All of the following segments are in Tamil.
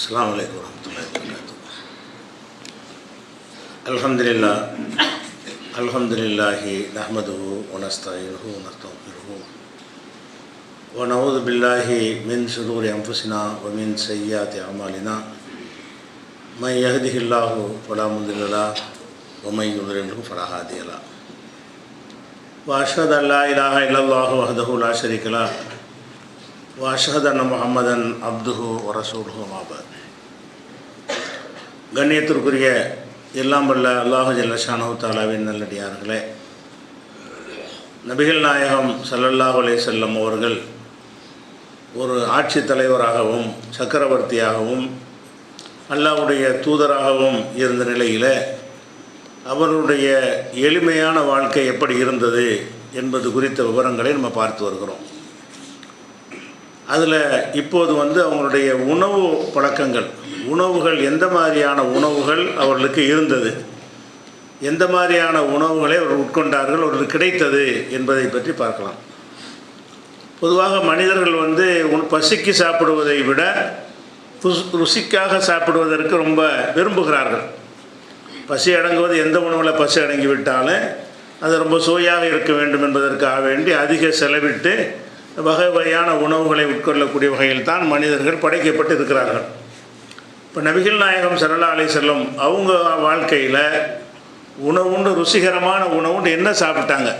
அஸ்லாம் வலைக்கம் வரமத்துல்லாஹி அல்ஹம்துலில்லா அல்ஹம்துலில்லாஹி நஹ்மதுஹு வனஸ்தாயினுஹு வனஸ்தஃபிருஹு ونعوذ بالله من شرور أنفسنا ومن سيئات أعمالنا من يهده الله فلا مضل له ومن يضلله فلا هادي له وأشهد أن لا إله إلا الله وحده لا شريك له வாஷஹத் அண்ண முகமதன் அப்துஹு வரசூல்ஹு மாபாத் கண்ணியத்திற்குரிய எல்லாம் வல்ல அல்லாஹு ஜல்லஷானு தாலாவின் நல்லடியார்களே நபிகள் நாயகம் சல்லல்லாஹ் அலே செல்லம் அவர்கள் ஒரு ஆட்சி தலைவராகவும் சக்கரவர்த்தியாகவும் அல்லாவுடைய தூதராகவும் இருந்த நிலையில் அவருடைய எளிமையான வாழ்க்கை எப்படி இருந்தது என்பது குறித்த விவரங்களை நம்ம பார்த்து வருகிறோம். அதில் இப்போது வந்து அவங்களுடைய உணவு பழக்கங்கள் உணவுகள் எந்த மாதிரியான உணவுகள் அவர்களுக்கு இருந்தது? எந்த மாதிரியான உணவுகளை அவர் உட்கொண்டார்கள் அவர்களுக்கு கிடைத்தது என்பதை பற்றி பார்க்கலாம். பொதுவாக மனிதர்கள் வந்து உண் பசிக்கு சாப்பிடுவதை விட ருசிக்காக சாப்பிடுவதற்கு ரொம்ப விரும்புகிறார்கள். பசி அடங்குவது எந்த உணவில் பசி அடங்கி விட்டாலும் அது ரொம்ப சுவையாக இருக்க வேண்டும் என்பதற்காக வேண்டி அதிக செலவிட்டு வகை வகையான உணவுகளை உட்கொள்ளக்கூடிய வகையில் தான் மனிதர்கள் படைக்கப்பட்டு இருக்கிறார்கள் இப்போ நபிகள் நாயகம் சரலா அலை செல்லும் அவங்க வாழ்க்கையில் உணவுண்டு ருசிகரமான உணவுண்டு என்ன சாப்பிட்டாங்க?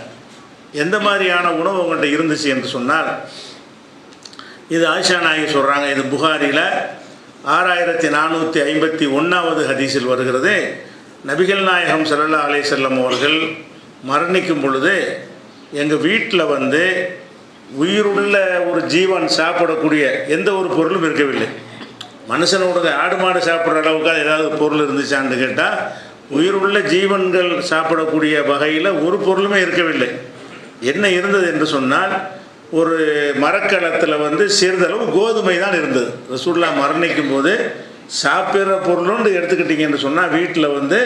எந்த மாதிரியான உணவு அவங்கள்ட்ட இருந்துச்சு என்று சொன்னால் இது ஆயிஷா நாயகி சொல்கிறாங்க இது புகாரியில் ஆறாயிரத்தி நானூற்றி ஐம்பத்தி ஒன்றாவது ஹதீஸில் வருகிறது. நபிகள் நாயகம் சல்லல்லா அலை செல்லம் அவர்கள் மரணிக்கும் பொழுது எங்கள் வீட்டில் வந்து உயிருள்ள ஒரு ஜீவன் சாப்பிடக்கூடிய எந்த ஒரு பொருளும் இருக்கவில்லை. மனுஷனோட ஆடு மாடு சாப்பிட்ற அளவுக்கு ஏதாவது பொருள் இருந்துச்சான்னு கேட்டால் உயிருள்ள ஜீவன்கள் சாப்பிடக்கூடிய வகையில் ஒரு பொருளுமே இருக்கவில்லை. என்ன இருந்தது என்று சொன்னால் ஒரு மரக்கலத்தில் வந்து சிறிதளவு கோதுமை தான் இருந்தது. ரசூல்லா மரணிக்கும் போது சாப்பிட்ற பொருளுண்டு எடுத்துக்கிட்டிங்கன்னு சொன்னால் வீட்டில் வந்து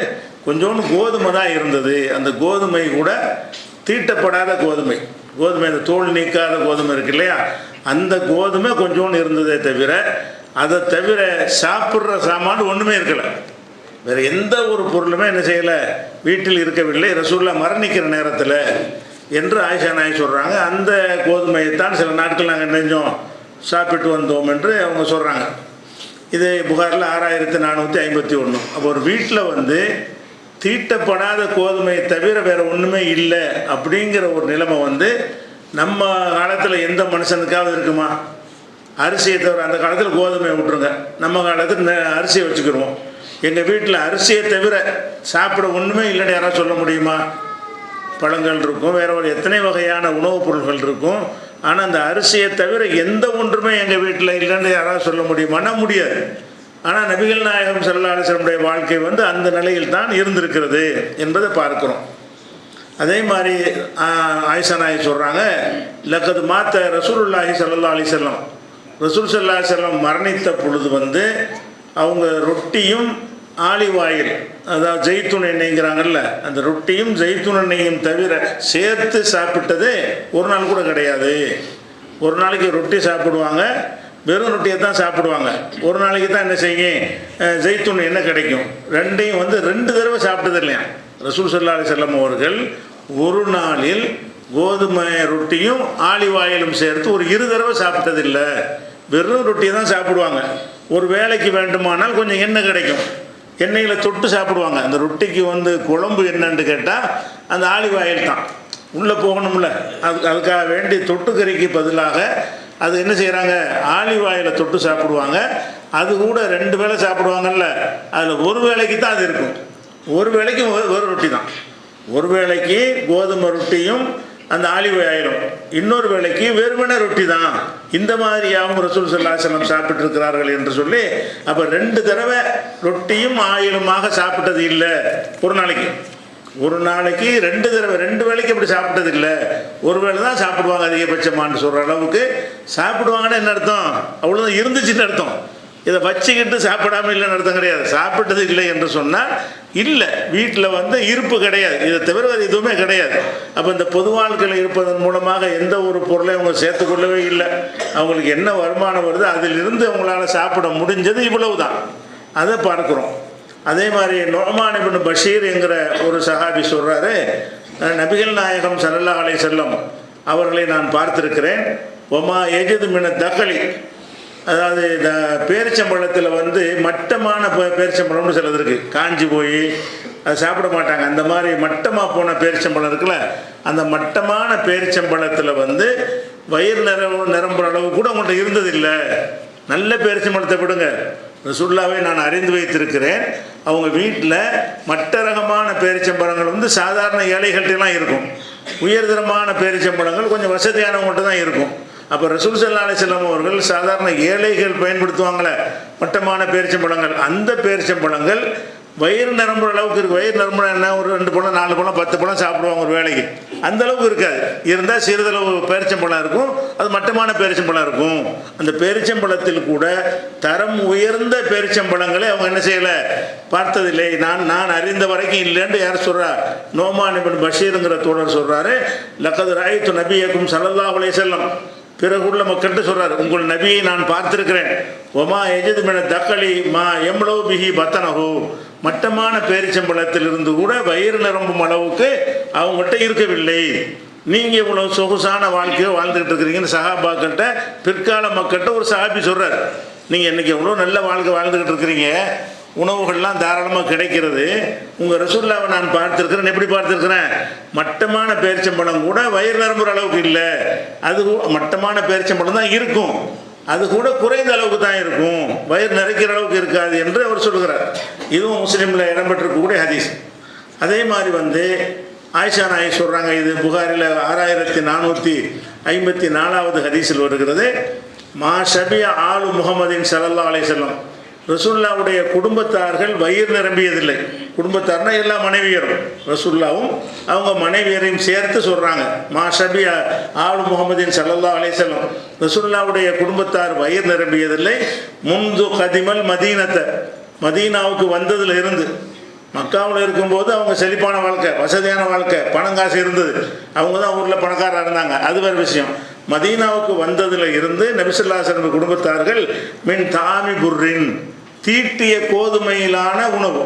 கொஞ்சோண்டு கோதுமை தான் இருந்தது. அந்த கோதுமை கூட தீட்டப்படாத கோதுமை. கோதுமை இந்த தோல் நீக்காத கோதுமை இருக்கு இல்லையா? அந்த கோதுமை கொஞ்சோண்டு இருந்ததே தவிர அதை தவிர சாப்பிட்ற சாமான் ஒன்றுமே இருக்கலை. வேறு எந்த ஒரு பொருளுமே என்ன செய்யலை? வீட்டில் இருக்கவில்லை. ரசூல்லா மரணிக்கிற நேரத்தில் என்று ஆயிஷா நாய் சொல்கிறாங்க அந்த கோதுமையைத்தான் சில நாட்கள் நாங்கள் நெஞ்சோம் சாப்பிட்டு வந்தோம் என்று அவங்க சொல்கிறாங்க இது புகாரில் ஆறாயிரத்தி நானூற்றி ஐம்பத்தி ஒன்று அப்போ ஒரு வீட்டில் வந்து தீட்டப்படாத கோதுமை தவிர வேறு ஒன்றுமே இல்லை அப்படிங்கிற ஒரு நிலைமை வந்து நம்ம காலத்தில் எந்த மனுஷனுக்காவது இருக்குமா? அரிசியை தவிர அந்த காலத்தில் கோதுமையை விட்டுருங்க. நம்ம காலத்தில் அரிசியை வச்சுக்கிடுவோம் எங்கள் வீட்டில் அரிசியை தவிர சாப்பிட ஒன்றுமே இல்லைன்னு யாராவது சொல்ல முடியுமா? பழங்கள் இருக்கும் வேற ஒரு எத்தனை வகையான உணவுப் பொருள்கள் இருக்கும். ஆனால் அந்த அரிசியை தவிர எந்த ஒன்றுமே எங்கள் வீட்டில் இல்லைன்னு யாராவது சொல்ல முடியுமானா முடியாது. ஆனால் நபிகள் நாயகம் செல்லாசனுடைய வாழ்க்கை வந்து அந்த நிலையில் தான் இருந்திருக்கிறது என்பதை பார்க்கிறோம். அதே மாதிரி ஆயிஷா நாயகி சொல்கிறாங்க லக்கது மாத்த ரசூலுல்லாஹி சல்லா அலி செல்லம் ரசூல் சல்லா செல்லம் மரணித்த பொழுது வந்து அவங்க ரொட்டியும் ஆலிவாயில் அதாவது ஜெய்துன் எண்ணெய்ங்கிறாங்கல்ல அந்த ரொட்டியும் ஜெய்துன் எண்ணெயும் தவிர சேர்த்து சாப்பிட்டது ஒரு நாள் கூட கிடையாது. ஒரு நாளைக்கு ரொட்டி சாப்பிடுவாங்க வெறும் ரொட்டியை தான் சாப்பிடுவாங்க. ஒரு நாளைக்கு தான் என்ன செய்யுங்க? அஹ், என்ன கிடைக்கும். ரெண்டையும் வந்து ரெண்டு தடவை சாப்பிட்டது இல்லையா? ரசூல் சல்லா அலி செல்லம் அவர்கள் ஒரு நாளில் கோதுமை ரொட்டியும் ஆலிவ் ஆயிலும் சேர்த்து ஒரு இரு தடவை சாப்பிட்டதில்லை வெறும் ரொட்டியை தான் சாப்பிடுவாங்க. ஒரு வேலைக்கு வேண்டுமானால் கொஞ்சம் எண்ணெய் கிடைக்கும். எண்ணெயில் தொட்டு சாப்பிடுவாங்க. அந்த ரொட்டிக்கு வந்து குழம்பு என்னன்னு கேட்டால் அந்த ஆலிவ் ஆயில் தான். உள்ளே போகணும்ல. அது அதுக்காக வேண்டி தொட்டுக்கறிக்கு பதிலாக அது என்ன செய்கிறாங்க ஆலிவ் ஆயிலை தொட்டு சாப்பிடுவாங்க. அது கூட ரெண்டு வேளை சாப்பிடுவாங்கல்ல. அதில் ஒரு வேளைக்கு தான் அது இருக்கும். ஒரு வேளைக்கு ஒரு ஒரு ரொட்டி தான். ஒரு வேளைக்கு கோதுமை ரொட்டியும் அந்த ஆலிவ் ஆயிலும் இன்னொரு வேளைக்கு வெறுமனே ரொட்டி தான். இந்த மாதிரியாகவும் ரசூல் சல்லாசலம் சாப்பிட்டுருக்கிறார்கள் என்று சொல்லி அப்போ ரெண்டு தடவை ரொட்டியும் ஆயிலுமாக சாப்பிட்டது இல்லை. ஒரு நாளைக்கு. ஒரு நாளைக்கு ரெண்டு தடவை ரெண்டு வேளைக்கு அப்படி சாப்பிட்டது இல்லை. ஒரு வேளை தான் சாப்பிடுவாங்க அதிகபட்சமானு சொல்கிற அளவுக்கு. சாப்பிடுவாங்கன்னு என்ன அர்த்தம்? அவ்வளோதான் இருந்துச்சுன்னு அர்த்தம். இதை வச்சுக்கிட்டு சாப்பிடாம இல்லைன்னு அர்த்தம் கிடையாது. சாப்பிட்டது இல்லை என்று சொன்னால் இல்லை. வீட்டில் வந்து இருப்பு கிடையாது. இதை தவிர வேறு எதுவுமே கிடையாது. அப்போ இந்த பொது வாழ்க்கையில் இருப்பதன் மூலமாக எந்த ஒரு பொருளையும் அவங்க சேர்த்துக்கொள்ளவே இல்லை. அவங்களுக்கு என்ன வருமானம் வருதோ அதிலிருந்து அவங்களால சாப்பிட முடிஞ்சது இவ்வளவு தான் அதை பார்க்குறோம். அதே மாதிரி நோமான் இப்னு பஷீர் என்கிற ஒரு சஹாபி சொல்கிறாரு நபிகள் நாயகம் ஸல்லல்லாஹு அலை செல்லம் அவர்களை நான் பார்த்துருக்கிறேன். ஒமா எஜது மின தக்களி அதாவது இந்த பேரிச்சம்பழத்தில் வந்து மட்டமான பே- பேரிச்சம்பழம்னு சிலது இருக்குது காஞ்சி போய் அதை சாப்பிட மாட்டாங்க. அந்த மாதிரி மட்டமாக போன பேரிச்சம்பழம் இருக்குல்ல அந்த மட்டமான பேரிச்சம்பழத்தில் வந்து வயிறு நிரம்ப நிரம்புற அளவு கூட உங்கள்கிட்ட இருந்ததில்லை. நல்ல பேரிச்சம்பழத்தை விடுங்க. ரசுல்லாவை நான் அறிந்து வைத்திருக்கிறேன். அவங்க வீட்டில் மட்ட ரகமான பேரிச்சம்பழங்கள் வந்து சாதாரண ஏழைகள்கிட்டலாம் இருக்கும். உயர்தரமான பேரிச்சம்பழங்கள் கொஞ்சம் வசதியானவங்கள்ட்ட தான் இருக்கும். அப்போ ரசூல் சல்லா அலிஸ்லாம் அவர்கள் சாதாரண ஏழைகள் பயன்படுத்துவாங்களே மட்டமான பேரிச்சம்பழங்கள். அந்த பேரிச்சம்பழங்கள் வயிறு நிரம்புற அளவுக்கு இருக்குது வயிறு நிரம்புற என்ன? ஒரு ரெண்டு பழம் நாலு பழம் பத்து பழம் சாப்பிடுவாங்க ஒரு வேலைக்கு. அந்த அளவுக்கு இருக்காது. இருந்தால் சிறிதளவு பேரிச்சம்பழம் இருக்கும். அது மட்டமான பேரிச்சம்பழம் இருக்கும். அந்த பேரிச்சம்பழத்தில் கூட தரம் உயர்ந்த பேரிச்சம்பழங்களை அவங்க என்ன செய்யலை? பார்த்ததில்லை. நான் நான் அறிந்த வரைக்கும் இல்லைன்னு யார் சொல்கிறா நோமான் இபின் பஷீருங்கிற தோழர் சொல்கிறாரு லக்கது ராயித்து நபியக்கும் சல்லல்லாஹு உலே செல்லம் பிறகுள்ள மக்கள்கிட்ட சொல்கிறார் உங்கள் நபியை நான் பார்த்திருக்கிறேன். ஒமா எஜது மின தக்களி மா எம்ளோ பிஹி பத்தனகோ மட்டமான பேரிச்சம்பழத்திலிருந்து கூட வயிறு நிரம்பும் அளவுக்கு அவங்ககிட்ட இருக்கவில்லை. நீங்கள் இவ்வளோ சொகுசான வாழ்க்கையை வாழ்ந்துகிட்டு இருக்கிறீங்கன்னு சஹாபாக்கள்கிட்ட பிற்கால மக்கள்கிட்ட ஒரு சஹாபி சொல்கிறார் நீங்கள் இன்றைக்கி எவ்வளோ நல்ல வாழ்க்கை வாழ்ந்துக்கிட்டு இருக்கிறீங்க? உணவுகள்லாம் தாராளமாக கிடைக்கிறது. உங்கள் ரசுல்லாவை நான் பார்த்துருக்கிறேன். எப்படி பார்த்துருக்கிறேன்? மட்டமான பேரிச்சம்பழம் கூட வயிறு நிரம்புற அளவுக்கு இல்லை. அது கூ- மட்டமான பேரிச்சம்பழம் தான் இருக்கும். அது கூட குறைந்த அளவுக்கு தான் இருக்கும். வயிறு நிறைக்கிற அளவுக்கு இருக்காது என்று அவர் சொல்கிறார். இதுவும் முஸ்லீமில் இடம்பெற்றிருக்கக்கூடிய ஹதீஸ். அதே மாதிரி வந்து ஆயிஷா நாய் சொல்கிறாங்க இது புகாரில் ஆறாயிரத்தி நானூற்றி ஐம்பத்தி நாலாவது ஹதீஸில் வருகிறது. மா ஷபியா ஆலு முகமதின் ஸல்லல்லாஹு அலை செல்லம் ரசுல்லாவுடைய குடும்பத்தார்கள் வயிறு நிரம்பியதில்லை. குடும்பத்தார்னா எல்லா மனைவியரும். ரசுல்லாவும் அவங்க மனைவியரையும் சேர்த்து சொல்கிறாங்க மா ஷபி ஆலு முகமதின் சல்லல்லா அலைஹி ரசுல்லாவுடைய குடும்பத்தார் வயிறு நிரம்பியதில்லை. முந்து கதிமல் மதீனத்தை. மதீனாவுக்கு வந்ததில் இருந்து மக்காவில் இருக்கும்போது அவங்க செழிப்பான வாழ்க்கை வசதியான வாழ்க்கை பணம் காசு இருந்தது. அவங்க தான் ஊரில் பணக்காரராக இருந்தாங்க. அது வேறு விஷயம். மதீனாவுக்கு வந்ததில் இருந்து நபிசுல்லாசன் குடும்பத்தார்கள் மின் தாமி புர்ரின் தீட்டிய கோதுமையிலான உணவு.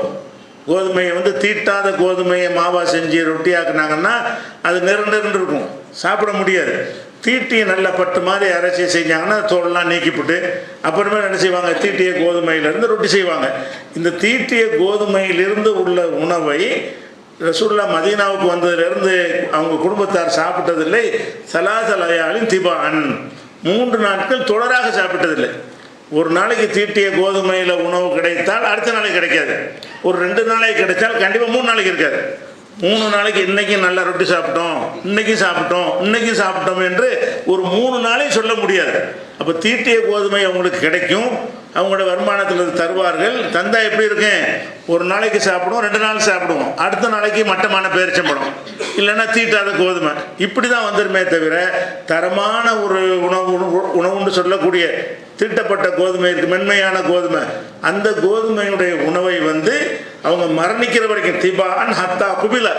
கோதுமையை வந்து தீட்டாத கோதுமையை மாவா செஞ்சு ரொட்டியாக்குனாங்கன்னா அது நெருண்டு நெருண்டு இருக்கும். சாப்பிட முடியாது. தீட்டியை நல்ல பட்டு மாதிரி அரைச்சி செஞ்சாங்கன்னா தோலெல்லாம் நீக்கிவிட்டு அப்புறமே என்ன செய்வாங்க? தீட்டிய கோதுமையிலேருந்து ரொட்டி செய்வாங்க. இந்த தீட்டிய கோதுமையிலிருந்து உள்ள உணவை ரசூல்லா மதீனாவுக்கு வந்ததுலேருந்து அவங்க குடும்பத்தார் சாப்பிட்டதில்லை. சலாசலயாலின் திபான். மூன்று நாட்கள் தொடராக சாப்பிட்டதில்லை. ஒரு நாளைக்கு தீட்டிய கோதுமையில் உணவு கிடைத்தால் அடுத்த நாளைக்கு கிடைக்காது. ஒரு ரெண்டு நாளைக்கு கிடைச்சால் கண்டிப்பாக மூணு நாளைக்கு இருக்காது. மூணு நாளைக்கு இன்னைக்கு நல்ல ரொட்டி சாப்பிட்டோம் இன்னைக்கு சாப்பிட்டோம் இன்னைக்கு சாப்பிட்டோம் என்று ஒரு மூணு நாளைக்கு சொல்ல முடியாது. அப்போ தீட்டிய கோதுமை அவங்களுக்கு கிடைக்கும். அவங்களோட வருமானத்தில் தருவார்கள். தந்தா எப்படி இருக்கேன்? ஒரு நாளைக்கு சாப்பிடுவோம் ரெண்டு நாள் சாப்பிடுவோம். அடுத்த நாளைக்கு மட்டமான பேரிச்சம்பழம். இல்லைன்னா தீட்டாத கோதுமை. இப்படி தான் வந்துருமே தவிர தரமான ஒரு உணவு உணவுன்னு சொல்லக்கூடிய தீட்டப்பட்ட கோதுமை இருக்குது மென்மையான கோதுமை அந்த கோதுமையுடைய உணவை வந்து அவங்க மரணிக்கிற வரைக்கும் திபான் ஹத்தா குபில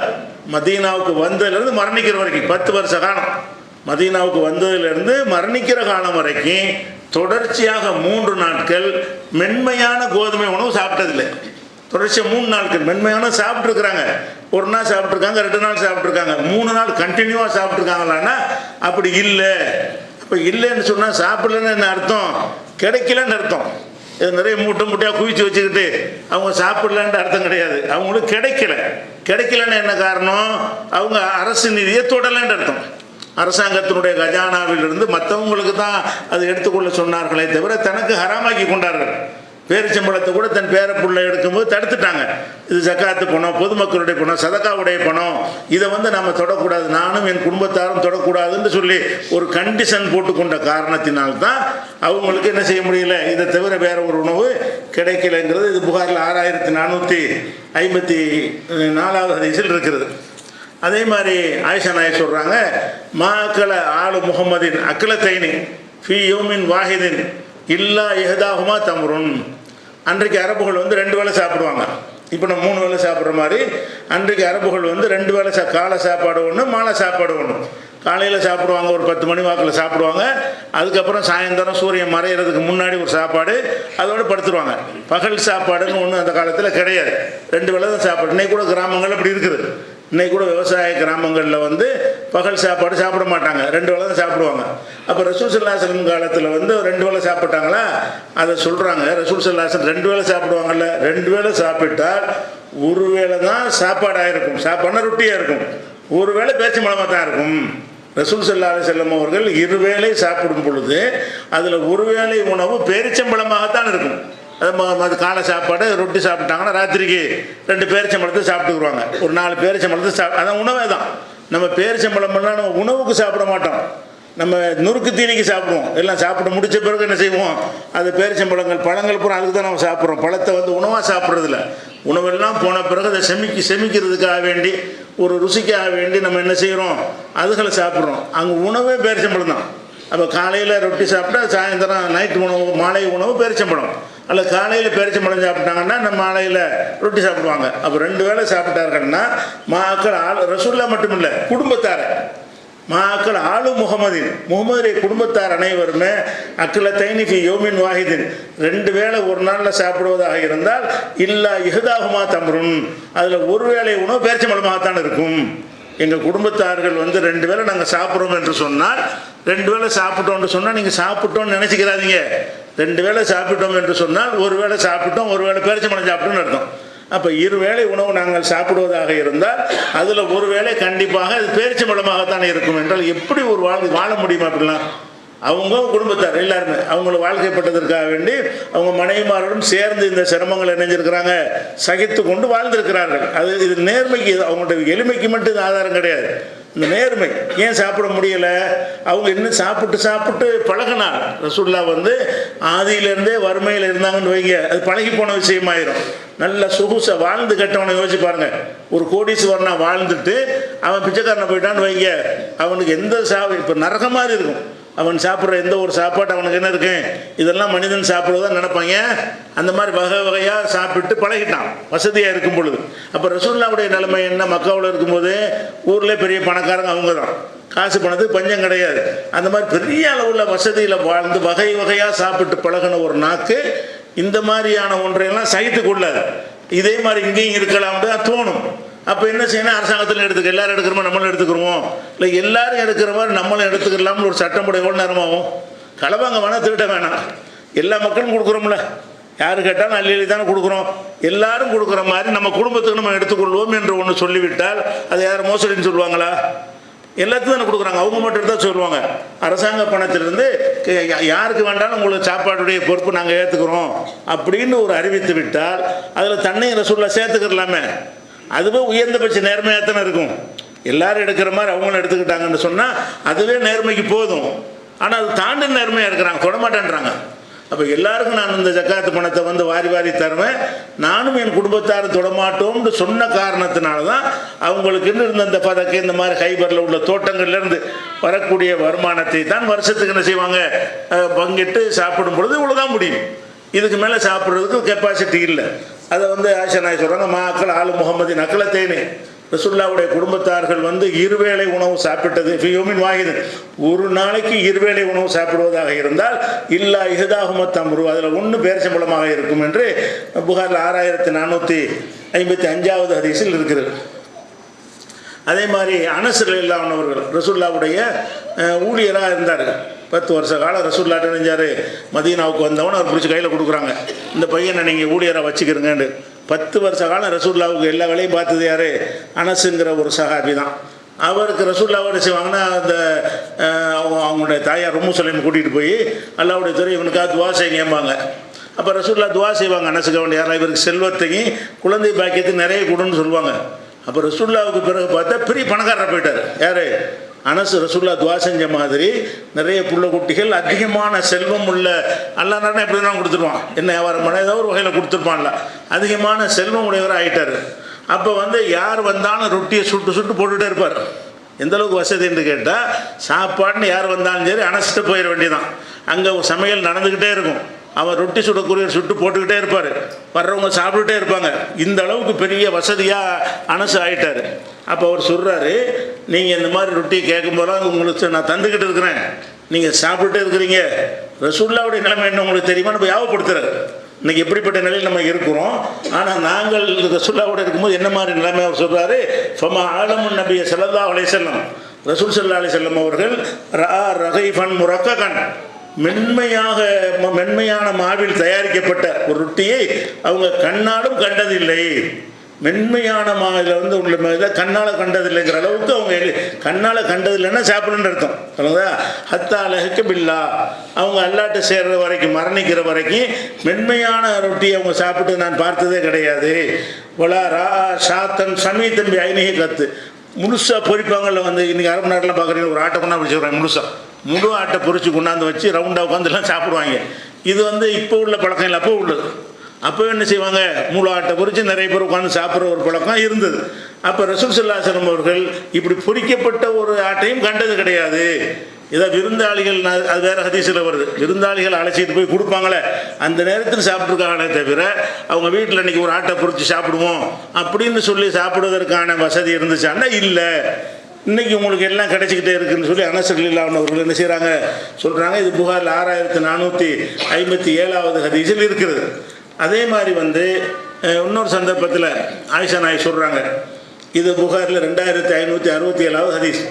மதீனாவுக்கு வந்ததுலேருந்து மரணிக்கிற வரைக்கும் பத்து வருஷ காலம். மதீனாவுக்கு வந்ததிலிருந்து மரணிக்கிற காலம் வரைக்கும் தொடர்ச்சியாக மூன்று நாட்கள் மென்மையான கோதுமை உணவு சாப்பிட்டதில்லை. தொடர்ச்சியாக மூணு நாட்கள் மென்மையான சாப்பிட்ருக்குறாங்க ஒரு நாள் சாப்பிட்ருக்காங்க ரெண்டு நாள் சாப்பிட்ருக்காங்க மூணு நாள் கண்டினியூவாக சாப்பிட்ருக்காங்களான்னா அப்படி இல்லை. இப்போ இல்லைன்னு சொன்னால் சாப்பிடலன்னு என்ன அர்த்தம்? கிடைக்கலன்னு அர்த்தம். இது நிறைய மூட்டை மூட்டையாக குவிச்சு வச்சுக்கிட்டு அவங்க சாப்பிடலன்ற அர்த்தம் கிடையாது. அவங்களுக்கு கிடைக்கல. கிடைக்கலன்னு என்ன காரணம்? அவங்க அரசு நிதியை தொடலைன்னு அர்த்தம். அரசாங்கத்தினுடைய கஜானாவிலிருந்து மற்றவங்களுக்கு தான் அது எடுத்துக்கொள்ள சொன்னார்களே தவிர தனக்கு ஹராமாக்கி கொண்டார்கள். பேரிச்சம்பழத்தை கூட தன் பேரப்புள்ள எடுக்கும்போது தடுத்துட்டாங்க. இது ஜக்காத்து பணம் பொதுமக்களுடைய பணம் சதக்காவுடைய பணம். இதை வந்து நம்ம தொடக்கூடாது. நானும் என் குடும்பத்தாரும் தொடக்கூடாதுன்னு சொல்லி ஒரு கண்டிஷன் போட்டுக்கொண்ட காரணத்தினால்தான் அவங்களுக்கு என்ன செய்ய முடியல? இதை தவிர வேற ஒரு உணவு கிடைக்கலங்கிறது. இது புகாரில் ஆறாயிரத்தி நானூற்றி ஐம்பத்தி நாலாவது அதிசல் இருக்கிறது. அதே மாதிரி ஆயிஷா நாயர் சொல்கிறாங்க மா அக்கல ஆளு முகமதின் அக்கலத்தைனி ஃபி யோமின் வாஹிதின் இல்லா எஹதாகுமா தம்ருன். அன்றைக்கு அரபுகள் வந்து ரெண்டு வேளை சாப்பிடுவாங்க. இப்போ நம்ம மூணு வேளை சாப்பிட்ற மாதிரி அன்றைக்கு அரபுகள் வந்து ரெண்டு வேளை சா காலை சாப்பாடு ஒன்று மாலை சாப்பாடு ஒன்று காலையில் சாப்பிடுவாங்க ஒரு பத்து மணி வாக்கில் சாப்பிடுவாங்க. அதுக்கப்புறம் சாயந்தரம் சூரியன் மறையிறதுக்கு முன்னாடி ஒரு சாப்பாடு அதோடு படுத்துருவாங்க. பகல் சாப்பாடுன்னு ஒன்றும் அந்த காலத்தில் கிடையாது. ரெண்டு வேளை தான் சாப்பாடு இன்னைக்கு கூட கிராமங்கள் அப்படி இருக்குது. இன்னைக்கு கூட விவசாய கிராமங்களில் வந்து பகல் சாப்பாடு சாப்பிட மாட்டாங்க. ரெண்டு வேலை தான் சாப்பிடுவாங்க. அப்போ ரசூல் சல்லாசலம் காலத்தில் வந்து ரெண்டு வேலை சாப்பிட்டாங்களா? அதை சொல்கிறாங்க ரசூல் சல்லாசன் ரெண்டு வேளை சாப்பிடுவாங்கல்ல? ரெண்டு வேளை சாப்பிட்டால் ஒரு வேளை தான் சாப்பாடாக இருக்கும் சாப்பாடுனா ரொட்டியாக இருக்கும். ஒரு வேளை பேச்சு மலமாக தான் இருக்கும். ரசூல் சல்லா செல்லம் அவர்கள் இருவேளை சாப்பிடும் பொழுது அதில் ஒரு வேளை உணவு பேரிச்சம்பளமாகத்தான் இருக்கும். அது ம- ம- அது காலை சாப்பாடு ரொட்டி சாப்பிட்டாங்கன்னா ராத்திரிக்கு ரெண்டு பேரிச்சம்பழத்தை சாப்பிட்டுக்குருவாங்க ஒரு நாலு பேரிச்சம்பழத்தை சாப் அதான் உணவே தான். நம்ம பேரிச்சம்பழம்லாம் நம்ம உணவுக்கு சாப்பிட மாட்டோம். நம்ம நுறுக்கு தீனிக்கு சாப்பிடுவோம். எல்லாம் சாப்பிட்டு முடிச்ச பிறகு என்ன செய்வோம்? அது பேரிச்சம்பழங்கள் பழங்கள் பூரா அதுக்கு தான் நம்ம சாப்பிட்றோம். பழத்தை வந்து உணவாக சாப்பிட்றதில்ல. உணவெல்லாம் போன பிறகு அதை செமிக்கி செமிக்கிறதுக்காக வேண்டி ஒரு ருசிக்காக வேண்டி நம்ம என்ன செய்கிறோம் அதுகளை சாப்பிட்றோம். அங்கே உணவே பேரிச்சம்பழம் தான். அப்போ காலையில் ரொட்டி சாப்பிட்டா சாயந்தரம் நைட்டு உணவு மாலை உணவு பேரிச்சம்பழம். அல்ல காலையில் பேரிச்சம்பழம் சாப்பிட்டாங்கன்னா நம்ம மாலையில் ரொட்டி சாப்பிடுவாங்க. அப்போ ரெண்டு வேளை சாப்பிட்டார்கள்னா மாக்கள் ஆள் ரசுல்லா மட்டும் இல்லை குடும்பத்தார் மாக்கள் ஆளு முகமதின் முகமதுடைய குடும்பத்தார் அனைவருமே அக்கில தைனிக்கு யோமின் வாஹிதின். ரெண்டு வேளை ஒரு நாளில் சாப்பிடுவதாக இருந்தால் இல்லா இஹதாகுமா தம்ருன். அதில் ஒரு வேளை உணவு பேரிச்சம்பழமாகத்தான் இருக்கும். எங்கள் குடும்பத்தார்கள் வந்து ரெண்டு வேளை நாங்கள் சாப்பிட்றோம் என்று சொன்னால் ரெண்டு வேளை சாப்பிட்டோம்னு சொன்னால் நீங்கள் சாப்பிட்டோம்னு நினச்சிக்கிறாதீங்க. ரெண்டு வேளை சாப்பிட்டோம் என்று சொன்னால் ஒரு வேளை சாப்பிட்டோம் ஒரு வேளை பேரிச்சம்பழம் சாப்பிட்டோம்னு அர்த்தம். அப்போ இரு வேளை உணவு நாங்கள் சாப்பிடுவதாக இருந்தால் அதில் ஒரு வேளை கண்டிப்பாக அது பேரிச்சம்பழமாகத்தான் இருக்கும் என்றால் எப்படி ஒரு வாழ் வாழ முடியுமா அப்படிலாம்? அவங்க குடும்பத்தார் எல்லாருமே அவங்கள வாழ்க்கைப்பட்டதற்காக வேண்டி அவங்க மனைவிமாரோடும் சேர்ந்து இந்த சிரமங்களை இணைஞ்சிருக்கிறாங்க. சகித்து கொண்டு வாழ்ந்திருக்கிறார்கள். அது இது நேர்மைக்கு அவங்களுடைய எளிமைக்கு மட்டும் இது ஆதாரம் கிடையாது. இந்த நேர்மை. ஏன் சாப்பிட முடியலை? அவங்க இன்னும் சாப்பிட்டு சாப்பிட்டு பழகினார் ரசுல்லா வந்து ஆதியிலேருந்தே வறுமையில் இருந்தாங்கன்னு வைங்க. அது பழகி போன விஷயமாயிரும். நல்ல சொகுசை வாழ்ந்து கட்டவனை யோசிச்சு பாருங்க. ஒரு கோடீஸ்வரனா வாழ்ந்துட்டு அவன் பிச்சைக்காரனை போயிட்டான்னு வைங்க. அவனுக்கு எந்த சா இப்போ நரகம் மாதிரி இருக்கும். அவன் சாப்பிட்ற எந்த ஒரு சாப்பாடு அவனுக்கு என்ன இருக்கு? இதெல்லாம் மனிதன் சாப்பிடுவதான் நினைப்பாங்க? அந்த மாதிரி வகை வகையாக சாப்பிட்டு பழகிட்டான். வசதியாக இருக்கும் பொழுது. அப்போ ரசூல்லாவுடைய நிலைமை என்ன? மக்காவில் இருக்கும்போது ஊரில் பெரிய பணக்காரங்க அவங்க தான் காசு பணத்துக்கு பஞ்சம் கிடையாது. அந்த மாதிரி பெரிய அளவில் வசதியில் வாழ்ந்து வகை வகையாக சாப்பிட்டு பழகின ஒரு நாக்கு இந்த மாதிரியான ஒன்றையெல்லாம் சகித்து கொள்ளாது. இதே மாதிரி இங்கேயும் இருக்கலாம்னு தான் தோணும். அப்போ என்ன செய்யணும்? அரசாங்கத்தில் எடுத்துக்க. எல்லாரும் எடுக்கிற நம்மளும் எடுத்துக்கிறோம்? இல்லை எல்லாரும் எடுக்கிற மாதிரி நம்மளும் எடுத்துக்கலாம்னு ஒரு சட்டம் போட எவ்வளோ நேரமாகும்? களவாங்க வேணாம் திருட்ட வேணாம். எல்லா மக்களும் கொடுக்குறோம்ல. யார் கேட்டாலும் அள்ளி தானே கொடுக்குறோம். எல்லாரும் கொடுக்குற மாதிரி நம்ம குடும்பத்துக்கு நம்ம எடுத்துக்கொள்வோம் என்று ஒன்று சொல்லிவிட்டால் அது யார் மோசடின்னு சொல்லுவாங்களா? எல்லாத்துக்கும் தானே கொடுக்குறாங்க. அவங்க மட்டும் தான் சொல்லுவாங்க. அரசாங்க பணத்திலிருந்து யாருக்கு வேண்டாலும் உங்களுக்கு சாப்பாடுடைய பொறுப்பு நாங்கள் ஏற்றுக்கிறோம் அப்படின்னு ஒரு அறிவித்து விட்டால் அதில் தண்ணியும் ரசூலில் சேர்த்துக்கிறலாமே. அதுவே உயர்ந்தபட்ச நேர்மையாக தானே இருக்கும். எல்லாரும் எடுக்கிற மாதிரி அவங்களும் எடுத்துக்கிட்டாங்கன்னு சொன்னால் அதுவே நேர்மைக்கு போதும். ஆனால் அது தாண்டி நேர்மையாக இருக்கிறாங்க தொடமாட்டேன்றாங்க அப்போ எல்லாருக்கும் நான் இந்த ஜக்காத்து பணத்தை வந்து வாரி வாரி தருவேன். நானும் என் குடும்பத்தார் தொடமாட்டோம்னு சொன்ன காரணத்தினால தான் அவங்களுக்குன்னு இருந்த இந்த பதக்கு இந்த மாதிரி ஹைபரில் உள்ள தோட்டங்கள்லேருந்து வரக்கூடிய வருமானத்தை தான் வருஷத்துக்கு என்ன செய்வாங்க? பங்கிட்டு சாப்பிடும் பொழுது இவ்வளோதான் முடியும். இதுக்கு மேலே சாப்பிட்றதுக்கு கெப்பாசிட்டி இல்லை. அதை வந்து ஆயிஷா நாய் சொல்கிறாங்க மாக்கள் ஆளு முகமதின் அக்கலத்தேனே. ரசுல்லாவுடைய குடும்பத்தார்கள் வந்து இருவேளை உணவு சாப்பிட்டது ஃபியோமின் வாகிது ஒரு நாளைக்கு இருவேளை உணவு சாப்பிடுவதாக இருந்தால் இல்லா இஹதாகுமத் அம்ரு அதில் ஒன்று பேரசம்பளமாக இருக்கும் என்று புகாரில் ஆறாயிரத்தி நானூற்றி ஐம்பத்தி அஞ்சாவது ஹரிசில் இருக்கிறது. அதே மாதிரி அனசர் இல்லாதவர்கள் ரசுல்லாவுடைய ஊழியராக இருந்தார்கள். பத்து வருஷ காலம் ரசூல்லாட்ட நினைஞ்சார். மதீனாவுக்கு வந்தவன் அவர் பிடிச்சி கையில் கொடுக்குறாங்க. இந்த பையனை நீங்கள் ஊழியராக வச்சுக்கிறங்கன்னு. பத்து வருஷ காலம் ரசூல்லாவுக்கு எல்லா வேலையும் பார்த்தது யார்? அனசுங்கிற ஒரு சகாபி தான். அவருக்கு ரசூல்லாவோட செய்வாங்கன்னா அந்த அவங்க- அவங்களுடைய தாயார் ரொம்ப சொல்லி கூட்டிகிட்டு போய் அல்லாவுடைய துறை இவனுக்காக துவா செய்யுங்கம்பாங்க அப்போ ரசூல்லா துவா செய்வாங்க அனசுக்க வேண்டிய யாரா? இவருக்கு செல்வத்தையும் குழந்தை பாக்கியத்தையும் நிறைய கொடுன்னு சொல்லுவாங்க. அப்போ ரசூல்லாவுக்கு பிறகு பார்த்தா பெரிய பணக்காரர் போயிட்டார். யார்? அனசு ரசுல்லா துவா செஞ்ச மாதிரி நிறைய புள்ள குட்டிகள் அதிகமான செல்வம் உள்ள அல்லா எப்படி தான் கொடுத்துருவான். என்ன வியாபாரம் பண்ண ஏதோ ஒரு வகையில் கொடுத்துருப்பான்ல. அதிகமான செல்வம் உடையவராக ஆயிட்டார். அப்போ வந்து யார் வந்தாலும் ரொட்டியை சுட்டு சுட்டு போட்டுகிட்டே இருப்பார். எந்த அளவுக்கு வசதின்னு கேட்டால் சாப்பாடுன்னு யார் வந்தாலும் சரி அணைச்சிட்டு போயிட வேண்டியதான் அங்கே சமையல் நடந்துக்கிட்டே இருக்கும். அவர் ரொட்டி சுடக்கூடிய சுட்டு போட்டுக்கிட்டே இருப்பார். வர்றவங்க சாப்பிட்டுட்டே இருப்பாங்க. இந்த அளவுக்கு பெரிய வசதியாக அனசு ஆயிட்டார். அப்போ அவர் சொல்கிறாரு நீங்கள் இந்த மாதிரி ரொட்டி கேட்கும் போதெல்லாம் உங்களுக்கு நான் தந்துக்கிட்டு இருக்கிறேன். நீங்கள் சாப்பிட்டுட்டே இருக்கிறீங்க. ரசுல்லாவுடைய நிலைமை என்ன உங்களுக்கு தெரியுமா? நம்ம யாவப்படுத்துறாரு இன்னைக்கு எப்படிப்பட்ட நிலையில் நம்ம இருக்கிறோம். ஆனால் நாங்கள் ரசுல்லாவோட இருக்கும்போது என்ன மாதிரி நிலைமை அவர் சொல்கிறாரு ஃபமா ஆலமுன் நபிய ஸல்லல்லாஹு அலை செல்லம் ரசூல் ஸல்லல்லாஹு அலைஹி செல்லம் அவர்கள் ரா ரகைஃபன் முரக்ககன். மென்மையாக ம- மென்மையான மாவில் தயாரிக்கப்பட்ட ஒரு ரொட்டியை அவங்க கண்ணாலும் கண்டதில்லை. மென்மையான மாவில் வந்து உள்ள ம- இதை கண்ணால் கண்டதில்லைங்கிற அளவுக்கு அவங்க கண்ணால் கண்டதில்லைன்னா சாப்பிடுன்னு அர்த்தம். சொல்லுதா ஹத்தா அழகுக்கு பில்லா. அவங்க அல்லாட்டு சேர்ற வரைக்கும் மரணிக்கிற வரைக்கும் மென்மையான ரொட்டியை அவங்க சாப்பிட்டு நான் பார்த்ததே கிடையாது. ஒலா ரா சாத்தன் சமீத்தன் ஐநகி கத்து. முழுசாக பொரிப்பாங்கல்ல வந்து இன்றைக்கி அரபு நாட்டில் பார்க்குறீங்க ஒரு ஆட்டை கொண்டாந்து வச்சுக்கிறாங்க முழுசாக முழு ஆட்டை பொறிச்சு கொண்டாந்து வச்சு ரவுண்டாக உட்காந்துலாம் சாப்பிடுவாங்க. இது வந்து இப்போ உள்ள பழக்கம் இல்லை அப்போ உள்ளது. அப்போ என்ன செய்வாங்க? முழு ஆட்டை பொறிச்சு நிறைய பேர் உட்காந்து சாப்பிட்ற ஒரு பழக்கம் இருந்தது. அப்போ ரசூல் சல்லாசலம் அவர்கள் இப்படி பொறிக்கப்பட்ட ஒரு ஆட்டையும் கண்டது கிடையாது. இதை விருந்தாளிகள் அது வேற ஹதீஸில் வருது. விருந்தாளிகள் அழைச்சிட்டு போய் கொடுப்பாங்களே அந்த நேரத்தில் சாப்பிட்ருக்காங்களே தவிர அவங்க வீட்டில் இன்னைக்கு ஒரு ஆட்டை பொறிச்சு சாப்பிடுவோம் அப்படின்னு சொல்லி சாப்பிடுவதற்கான வசதி இருந்துச்சான்னா இல்லை. இன்றைக்கி உங்களுக்கு எல்லாம் கிடைச்சிக்கிட்டே இருக்குன்னு சொல்லி அனசர் அவர்கள் என்ன செய்கிறாங்க சொல்கிறாங்க இது புகாரில் ஆறாயிரத்து நானூற்றி ஐம்பத்தி ஏழாவது ஹதீஸில் இருக்கிறது. அதே மாதிரி வந்து இன்னொரு சந்தர்ப்பத்தில் ஆயிஷா நாய் சொல்கிறாங்க இது புகாரில் ரெண்டாயிரத்தி ஐநூற்றி அறுபத்தி ஏழாவது ஹதீஸ்.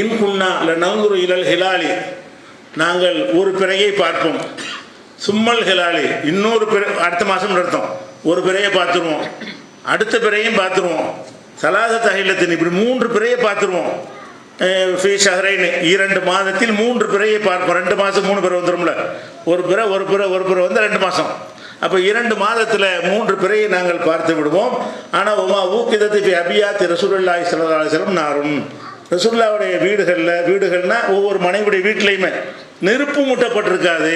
இன்குன்னா இல்லை நங்குரு இழல் ஹிலாலி நாங்கள் ஒரு பிறையை பார்ப்போம். சும்மல் ஹிலாலி இன்னொரு பிற அடுத்த மாதம் நடத்தோம். ஒரு பிறையை பார்த்துருவோம். அடுத்த பிறையும் பார்த்துருவோம். சலாத அகிலத்தின் இப்படி மூன்று பிறையை பார்த்துருவோம். ஃபீ ஷஹரைன். இரண்டு மாதத்தில் மூன்று பிறையை பார்ப்போம். ரெண்டு மாதம் மூணு பிறை வந்துடும்ல ஒரு பிறை ஒரு பிறை ஒரு பிறை வந்து ரெண்டு மாதம். அப்போ இரண்டு மாதத்தில் மூன்று பிறையை நாங்கள் பார்த்து விடுவோம். ஆனால் உமா ஊக்கிதத்தை அபியாத்தி ரசூலுல்லாஹி ஸல்லல்லாஹு நாரும் ரசூல்லாவுடைய வீடுகளில் வீடுகள்னா ஒவ்வொரு மனைவிடைய வீட்லேயுமே நெருப்பு மூட்டப்பட்டிருக்காது.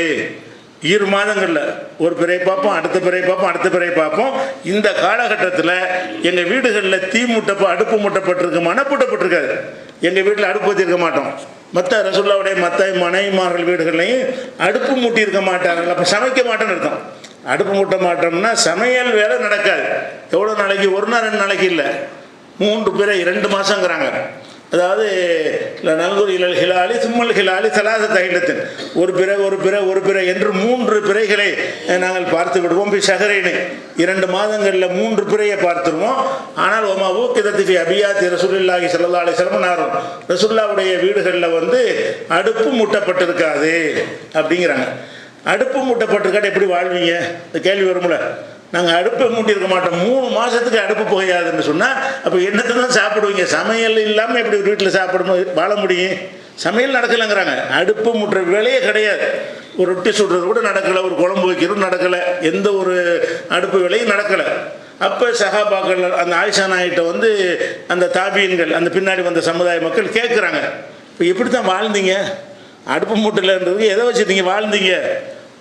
இரு மாதங்களில் ஒரு பிறையை பார்ப்போம் அடுத்த பிறையை பார்ப்போம் அடுத்த பிறையை பார்ப்போம். இந்த காலகட்டத்தில் எங்கள் வீடுகளில் தீ மூட்டப்ப அடுப்பு மூட்டப்பட்டிருக்கு மனப்பூட்டப்பட்டிருக்காது எங்கள் வீட்டில் அடுப்பு வச்சிருக்க மாட்டோம். மற்ற ரசுல்லாவுடைய மற்ற மனைவிமார்கள் வீடுகள்லையும் அடுப்பு மூட்டி இருக்க மாட்டார்கள். அப்போ சமைக்க மாட்டேன்னு அர்த்தம். அடுப்பு மூட்ட மாட்டோம்னா சமையல் வேலை நடக்காது. எவ்வளோ நாளைக்கு? ஒரு நாள் ரெண்டு நாளைக்கு இல்லை. மூன்று பேரை ரெண்டு மாதங்கிறாங்க அதாவது நல்குர் இலல் ஹிலாலி சும்மல் ஹிலாலி சலாத தகிடத்தின் ஒரு பிறை ஒரு பிறை ஒரு பிறை என்று மூன்று பிறைகளை நாங்கள் பார்த்து விடுவோம். பி ஷஹரைனு. இரண்டு மாதங்களில் மூன்று பிறையை பார்த்துருவோம். ஆனால் ஒமா ஊக்கிதத்துக்கு அபியாத்தி ரசூலுல்லாஹி ஸல்லல்லாஹு அலைஹி வஸல்லம் ரசூல்லாவுடைய வீடுகளில் வந்து அடுப்பு மூட்டப்பட்டிருக்காது. அப்படிங்கிறாங்க. அடுப்பு மூட்டப்பட்டிருக்காட்டு எப்படி வாழ்வீங்க? இந்த கேள்வி வரும்ல. நாங்கள் அடுப்பை மூட்டியிருக்க மாட்டோம். மூணு மாதத்துக்கு அடுப்பு புகையாதுன்னு சொன்னால் அப்போ என்னத்தை தான் சாப்பிடுவீங்க? சமையல் இல்லாமல் எப்படி ஒரு வீட்டில் சாப்பிடணும்? வாழ முடியும். சமையல் நடக்கலைங்கிறாங்க. அடுப்பு மூட்டுற வேலையே கிடையாது. ஒரு ரொட்டி சுடுறது கூட நடக்கலை ஒரு குழம்பு வைக்கிறது நடக்கலை எந்த ஒரு அடுப்பு வேலையும் நடக்கலை. அப்போ சகாபாக்கள் அந்த ஆயிஷா நாயிட்ட வந்து அந்த தாபியன்கள் அந்த பின்னாடி வந்த சமுதாய மக்கள் கேட்குறாங்க இப்போ எப்படி தான் வாழ்ந்தீங்க? அடுப்பு மூட்டில்ன்றது எதை வச்சு நீங்கள் வாழ்ந்தீங்க?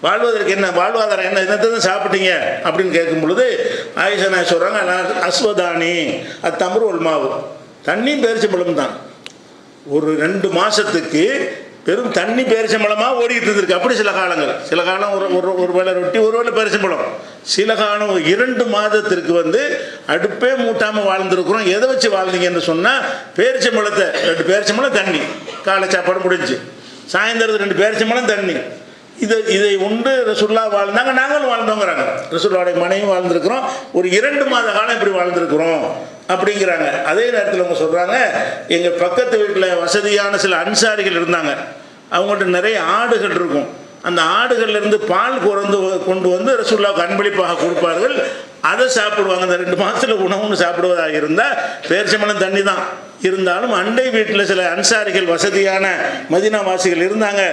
வாழ்வதற்கு என்ன வாழ்வாதாரம் என்ன என்னத்தை தான் சாப்பிட்டீங்க? அப்படின்னு கேட்கும் பொழுது ஆயிஷா நான் சொல்கிறாங்க நான் அஸ்வதானி அது தமறு மாவு. தண்ணியும் பேரிச்சம்பழம் தான். ஒரு ரெண்டு மாதத்துக்கு பெரும் தண்ணி பேரிச்சம்பழமாக ஓடிக்கிட்டு இருந்திருக்கு. அப்படி சில காலங்கள். சில காலம் ஒரு ஒரு ஒரு வேளை ரொட்டி ஒரு வேளை பேரிச்சம்பழம். சில காலம் இரண்டு மாதத்திற்கு வந்து அடுப்பே மூட்டாமல் வாழ்ந்துருக்குறோம். எதை வச்சு வாழ்ந்தீங்கன்னு சொன்னால் பேரிச்சம்பழத்தை ரெண்டு பேரிச்சம்பழம் தண்ணி. காலை சாப்பாடு முடிஞ்சு. சாயந்தரத்து ரெண்டு பேரிச்சம்பழம் தண்ணி. இது இதை உண்டு ரசுல்லா வாழ்ந்தாங்க. நாங்களும் வாழ்ந்தோங்கிறாங்க. ரசுல்லாவுடைய மனைவி வாழ்ந்திருக்கிறோம். ஒரு இரண்டு மாத காலம் இப்படி வாழ்ந்திருக்கிறோம் அப்படிங்கிறாங்க. அதே நேரத்தில் அவங்க சொல்கிறாங்க எங்கள் பக்கத்து வீட்டில் வசதியான சில அன்சாரிகள் இருந்தாங்க. அவங்கள்ட்ட நிறைய ஆடுகள் இருக்கும். அந்த ஆடுகள்லேருந்து பால் குறந்து கொண்டு வந்து ரசுல்லாவுக்கு அன்பளிப்பாக கொடுப்பார்கள். அதை சாப்பிடுவாங்க. அந்த ரெண்டு மாதத்தில் உணவுன்னு சாப்பிடுவதாக இருந்தால் பேரிச்சம்பளம் தண்ணி தான் இருந்தாலும் அண்டை வீட்டில் சில அன்சாரிகள் வசதியான மதினாவாசிகள் இருந்தாங்க.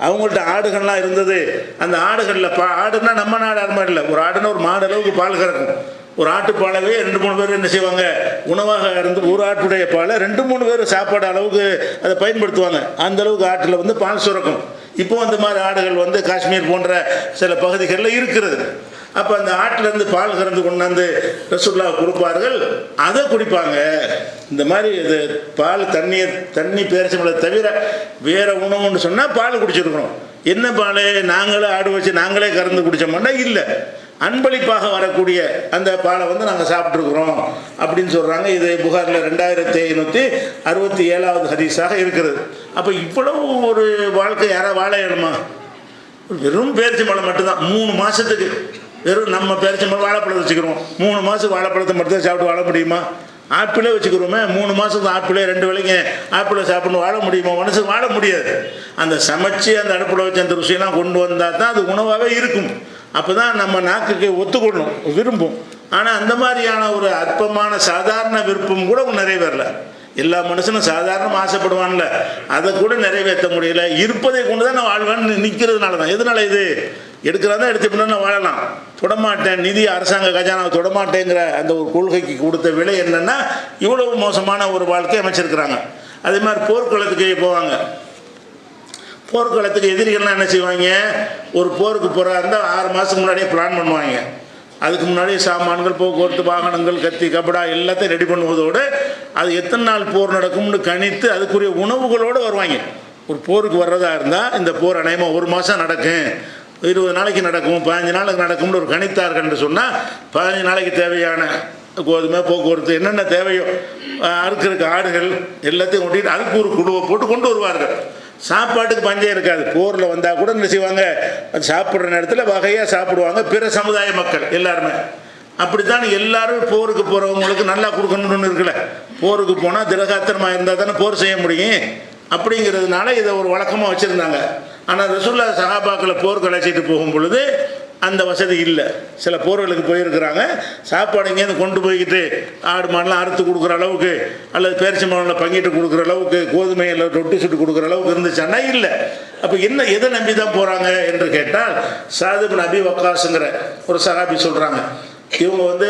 அவங்கள்ட்ட ஆடுகள்லாம் இருந்தது. அந்த ஆடுகளில் பா ஆடுனா நம்ம நாடு அது மாதிரி இல்லை. ஒரு ஆடுனா ஒரு மாடு அளவுக்கு பால் கறக்கும். ஒரு ஆட்டுப்பாலவே ரெண்டு மூணு பேர் என்ன செய்வாங்க? உணவாக இருந்து ஒரு ஆட்டுடைய பாலை ரெண்டு மூணு பேர் சாப்பாடு அளவுக்கு அதை பயன்படுத்துவாங்க. அந்த அளவுக்கு ஆட்டில் வந்து பால் சுரக்கும். இப்போ அந்த மாதிரி ஆடுகள் வந்து காஷ்மீர் போன்ற சில பகுதிகளில் இருக்கிறது. அப்போ அந்த ஆட்டிலேருந்து பால் கறந்து கொண்டாந்து ரசுல்லா கொடுப்பார்கள் அதை குடிப்பாங்க. இந்த மாதிரி இது பால் தண்ணியை தண்ணி பேரிச்சம்பளை தவிர வேறு உணவுன்னு சொன்னால் பால் குடிச்சிருக்கணும். என்ன பால்? நாங்களே ஆடு வச்சு நாங்களே கறந்து குடித்தோம்னா இல்லை. அன்பளிப்பாக வரக்கூடிய அந்த பாலை வந்து நாங்கள் சாப்பிட்ருக்குறோம் அப்படின்னு சொல்கிறாங்க இது புகாரில் ரெண்டாயிரத்தி ஐநூற்றி அறுபத்தி ஏழாவது ஹதீஸாக இருக்கிறது. அப்போ இவ்வளவு ஒரு வாழ்க்கை யாராவது வாழ வெறும் வெறும் மலை மட்டும்தான். மூணு மாதத்துக்கு வெறும் நம்ம பேரிச்சம்பழம் வாழைப்பழம் வச்சுக்கிறோம். மூணு மாதம் வாழைப்பழத்தை மட்டும் சாப்பிட்டு வாழ முடியுமா? ஆப்பிளே வச்சுக்கிறோமே மூணு மாதத்துக்கு ஆப்பிளே ரெண்டு வேளைங்க ஆப்பிளை சாப்பிட்ணும் வாழ முடியுமா? மனசுக்கு வாழ முடியாது. அந்த சமைச்சு அந்த அடுப்பில் வச்சு அந்த ருசியெல்லாம் கொண்டு வந்தால் தான் அது உணவாகவே இருக்கும். அப்போ தான் நம்ம நாக்குக்கு ஒத்துக்கொள்ளணும் விரும்பும். ஆனால் அந்த மாதிரியான ஒரு அற்பமான சாதாரண விருப்பம் கூட நிறைவேறல. எல்லா மனுஷனும் சாதாரணமாக ஆசைப்படுவான்ல. அதை கூட நிறைவேற்ற முடியல. இருப்பதை கொண்டு தான் நான் வாழ்வேன்னு நிற்கிறதுனால தான் எதனால இது? எடுக்கிறதா எடுத்து பின்னா வாழலாம். தொடமாட்டேன் நிதி அரசாங்க கஜானாவை தொடமாட்டேங்கிற அந்த ஒரு கொள்கைக்கு கொடுத்த விலை என்னென்னா இவ்வளவு மோசமான ஒரு வாழ்க்கை அமைச்சிருக்கிறாங்க. அதே மாதிரி போர்க்களத்துக்கு போவாங்க. போர்க்களத்துக்கு எதிரிகள்லாம் என்ன செய்வாங்க? ஒரு போருக்கு போகிறா இருந்தால் ஆறு மாதத்துக்கு முன்னாடியே பிளான் பண்ணுவாங்க. அதுக்கு முன்னாடி சாமான்கள் போக்குவரத்து வாகனங்கள் கத்தி கபடா எல்லாத்தையும் ரெடி பண்ணுவதோடு அது எத்தனை நாள் போர் நடக்கும்னு கணித்து அதுக்குரிய உணவுகளோடு வருவாங்க. ஒரு போருக்கு வர்றதா இருந்தால் இந்த போர் அநேகமாக ஒரு மாதம் நடக்கும். இருபது நாளைக்கு நடக்கும் பதினஞ்சு நாளைக்கு நடக்கும்னு ஒரு கணித்தார்கள் என்று சொன்னால் பதினஞ்சு நாளைக்கு தேவையான கோதுமை போக்குவரத்து என்னென்ன தேவையோ அஹ் அறுக்கிறதுக்கு ஆடுகள் எல்லாத்தையும் ஒட்டிட்டு அதுக்கு ஒரு குழுவை போட்டு கொண்டு வருவார்கள். சாப்பாட்டுக்கு பஞ்சம் இருக்காது. போரில் வந்தால் கூட என்ன செய்வாங்க? அது சாப்பிட்ற நேரத்தில் வகையாக சாப்பிடுவாங்க. பிற சமுதாய மக்கள் எல்லாருமே. அப்படித்தான் எல்லாரும் போருக்கு போகிறவங்களுக்கு நல்லா கொடுக்கணும்னு இருக்கல இருக்குல்ல. போருக்கு போனால் திரகாத்திரமாக இருந்தால் தானே போர் செய்ய முடியும். அப்படிங்கிறதுனால இதை ஒரு வழக்கமாக வச்சுருந்தாங்க. ஆனால் ரசுல்லா சஹாபாக்களை போருக்கு அழைச்சிட்டு போகும் பொழுது அந்த வசதி இல்லை. சில போர்களுக்கு போயிருக்கிறாங்க. சாப்பாடு இங்கேருந்து கொண்டு போய்கிட்டு ஆடு மாடெலாம் அறுத்து கொடுக்குற அளவுக்கு அல்லது பேரிச்சி மாடலில் பங்கிட்டு கொடுக்குற அளவுக்கு கோதுமையில் ரொட்டி சுட்டு கொடுக்குற அளவுக்கு இருந்துச்சானா இல்லை. அப்போ என்ன எதை நம்பி தான் போகிறாங்க என்று கேட்டால் சாதிப் நபி வக்காசுங்கிற ஒரு சகாபி சொல்கிறாங்க இவங்க வந்து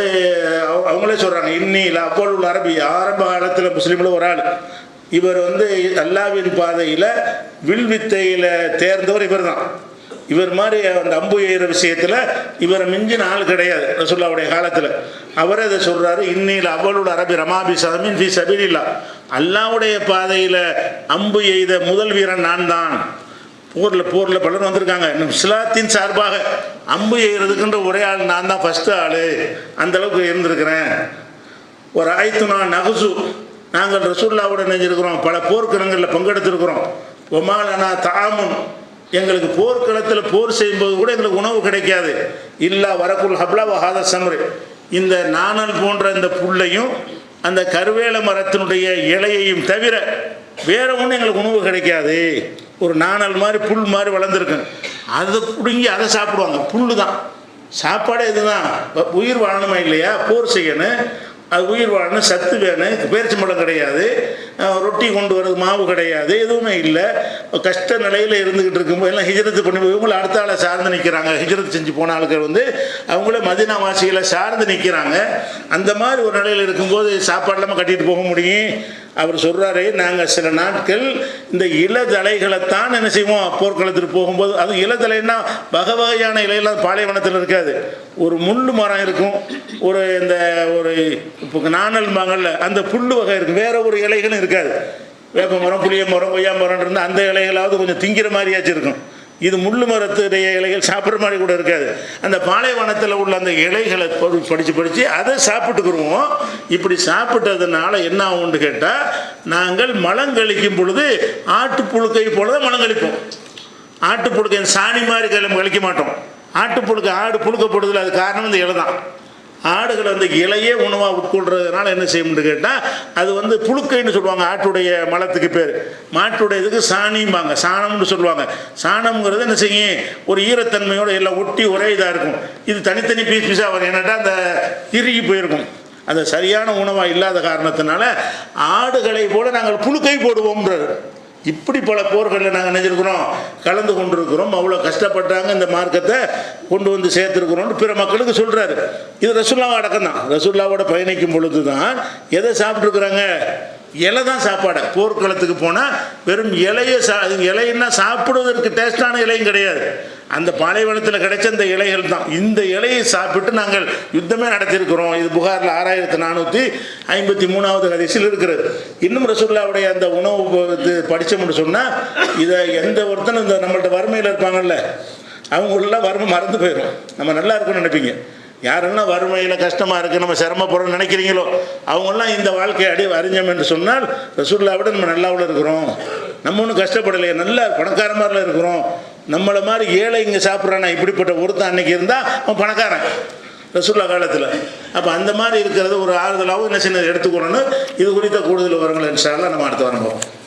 அவங்களே சொல்கிறாங்க இன்னி இல்லை அப்போ உள்ள அரபி ஆரம்ப காலத்தில் முஸ்லீமில் ஒரு ஆள். இவர் வந்து அல்லாவின் பாதையில் வில்வித்தையில் தேர்ந்தவர் இவர் தான் இவர் மாதிரி அந்த அம்பு எய்கிற விஷயத்தில் இவரை மிஞ்சின ஆள் கிடையாது ரசுல்லாவுடைய காலத்தில். அவரே அதை சொல்கிறாரு இன்னில் அவளுடைய அரபி ரமாபி சதமின் ஃபி சபிலில்லா அல்லாவுடைய பாதையில் அம்பு எய்த முதல் வீரன் நான் தான் போரில் போரில் பலர் வந்திருக்காங்க. இன்னும் இஸ்லாத்தின் சார்பாக அம்பு எய்கிறதுக்குன்ற ஒரே ஆள் நான் தான் ஃபஸ்ட்டு ஆள். அந்த அளவுக்கு இருந்திருக்கிறேன். ஒரு ஆயத்துனா நகுசு நாங்கள் ரசூல்லாவோட நினைஞ்சிருக்கிறோம் பல போர்க்களங்களில் பங்கெடுத்திருக்கிறோம். ஒமாலனா தாமுன். எங்களுக்கு போர்க்களத்தில் போர் செய்யும்போது கூட எங்களுக்கு உணவு கிடைக்காது. இல்லா வரக்குள் ஹப்லா வஹாத சமரு. இந்த நாணல் போன்ற இந்த புல்லையும் அந்த கருவேல மரத்தினுடைய இலையையும் தவிர வேற ஒன்றும் எங்களுக்கு உணவு கிடைக்காது. ஒரு நாணல் மாதிரி புல் மாதிரி வளர்ந்துருக்கும் அதை பிடுங்கி அதை சாப்பிடுவாங்க. புல் தான் சாப்பாடே இதுதான் உயிர் வாழணுமா இல்லையா? போர் செய்யணும். அது உயிர் வாழணும் சத்து வேணும். பேரிச்சம்பழம் கிடையாது. ரொட்டி கொண்டு வரது மாவு கிடையாது. எதுவுமே இல்லை. கஷ்ட நிலையில் இருந்துக்கிட்டு இருக்கும்போது எல்லாம் ஹிஜரத்து பண்ணி போய் இவங்களை அடுத்த ஆளை சார்ந்து நிற்கிறாங்க ஹிஜரத்து செஞ்சு போன ஆளுக்கள் வந்து அவங்களே மதினா வாசிகளை சார்ந்து நிற்கிறாங்க அந்த மாதிரி ஒரு நிலையில் இருக்கும்போது சாப்பாடு இல்லாமல் கட்டிட்டு போக முடியும். அவர் சொல்கிறாரு நாங்கள் சில நாட்கள் இந்த இளதலைகளைத்தான் என்ன செய்வோம் போர்க்களத்துக்கு போகும்போது அதுவும் இளதலைன்னா வகை வகையான இலையெல்லாம் பாலைவனத்தில் இருக்காது. ஒரு முள்ளு மரம் இருக்கும் ஒரு இந்த ஒரு இப்போ நாணல் மகள்ல அந்த புல்லு வகை இருக்கும் வேற ஒரு இலைகளும் இருக்காது. வேப்ப மரம் புளிய மரம் கொய்யா மரம் இருந்தால் அந்த இலைகளாவது கொஞ்சம் திங்கிற மாதிரியாச்சும் இருக்கும். இது முள்ளு மரத்துடைய இலைகள் சாப்பிட்ற மாதிரி கூட இருக்காது. அந்த பாலைவனத்தில் உள்ள அந்த இலைகளை படித்து படித்து அதை சாப்பிட்டுக்குருவோம் இப்படி சாப்பிட்டதுனால என்ன ஆகும்னு கேட்டால் நாங்கள் மலங்கழிக்கும் பொழுது ஆட்டுப்புழுக்கை போல தான் மலங்கழிப்போம் ஆட்டுப்புழுக்கை சாணி மாதிரி கிளம்பி கழிக்க மாட்டோம். ஆட்டுப்புழுக்கை ஆடு புழுக்கப்படுதில் அது காரணம் இந்த இலை தான் ஆடுகள் வந்து இலையே உணவாக உட்கொள்றதுனால என்ன செய்யும்னு கேட்டால் அது வந்து புழுக்கைன்னு சொல்லுவாங்க ஆட்டுடைய மலத்துக்கு பேர். மாட்டுடைய இதுக்கு சாணிம்பாங்க சாணம்னு சொல்லுவாங்க. சாணம்ங்கிறது என்ன செய்யும் ஒரு ஈரத்தன்மையோடு எல்லாம் ஒட்டி ஒரே இதாக இருக்கும். இது தனித்தனி பீஸ் பீஸாக வரும். என்னட்டா அந்த இறுகி போயிருக்கும். அது சரியான உணவாக இல்லாத காரணத்தினால ஆடுகளை போல நாங்கள் புழுக்கை போடுவோம்ன்றது இப்படி பல போர்களில் நாங்கள் நினைச்சிருக்கிறோம் கலந்து கொண்டிருக்கிறோம். அவ்வளோ கஷ்டப்பட்டாங்க இந்த மார்க்கத்தை கொண்டு வந்து சேர்த்துருக்குறோம்னு பிற மக்களுக்கு சொல்கிறாரு இது ரசுல்லாவை அடக்கம் தான். ரசுல்லாவோட பயணிக்கும் பொழுது தான் எதை சாப்பிட்ருக்குறாங்க இலை தான் சாப்பாடு. போர்க்களத்துக்கு போனால் வெறும் இலையை சா இலைன்னா சாப்பிடுவதற்கு டேஸ்டான இலையும் கிடையாது. அந்த பாலைவனத்தில் கிடைச்ச அந்த இலைகள் தான். இந்த இலையை சாப்பிட்டு நாங்கள் யுத்தமே நடத்தியிருக்கிறோம். இது புகாரில் ஆறாயிரத்தி நானூற்றி ஐம்பத்தி மூணாவது ஹதீஸில் இருக்கிறது. இன்னும் ரசூல்லாவுடைய அந்த உணவு இது படித்தோம்னு சொன்னால் இதை எந்த ஒருத்தனும் இந்த நம்மள்ட்ட வறுமையில் இருப்பாங்கல்ல அவங்களெல்லாம் வறுமை மறந்து போயிடும் நம்ம நல்லா இருக்கும்னு நினைப்பீங்க. யாரெல்லாம் வறுமையில் கஷ்டமாக இருக்குது நம்ம சிரமப்படுறோம்னு நினைக்கிறீங்களோ அவங்கெல்லாம் இந்த வாழ்க்கையை அடி அறிஞ்சோம் என்று சொன்னால் ரசூல்லா நம்ம நல்லாவில் இருக்கிறோம். நம்ம ஒன்றும் கஷ்டப்படலையே நல்லா பணக்கார இருக்கிறோம். நம்மளை மாதிரி ஏழை இங்கே சாப்பிட்றானா இப்படிப்பட்ட ஒருத்தன் அன்னைக்கு இருந்தால் அவன் பணக்காரன். ரசூல்லா காலத்தில். அப்போ அந்த மாதிரி இருக்கிறது ஒரு ஆறுதலாகவும் என்ன சின்ன எடுத்துக்கணும்னு இது குறித்த கூடுதல் விவரங்கள் இன்ஷா நம்ம அடுத்து வாரம்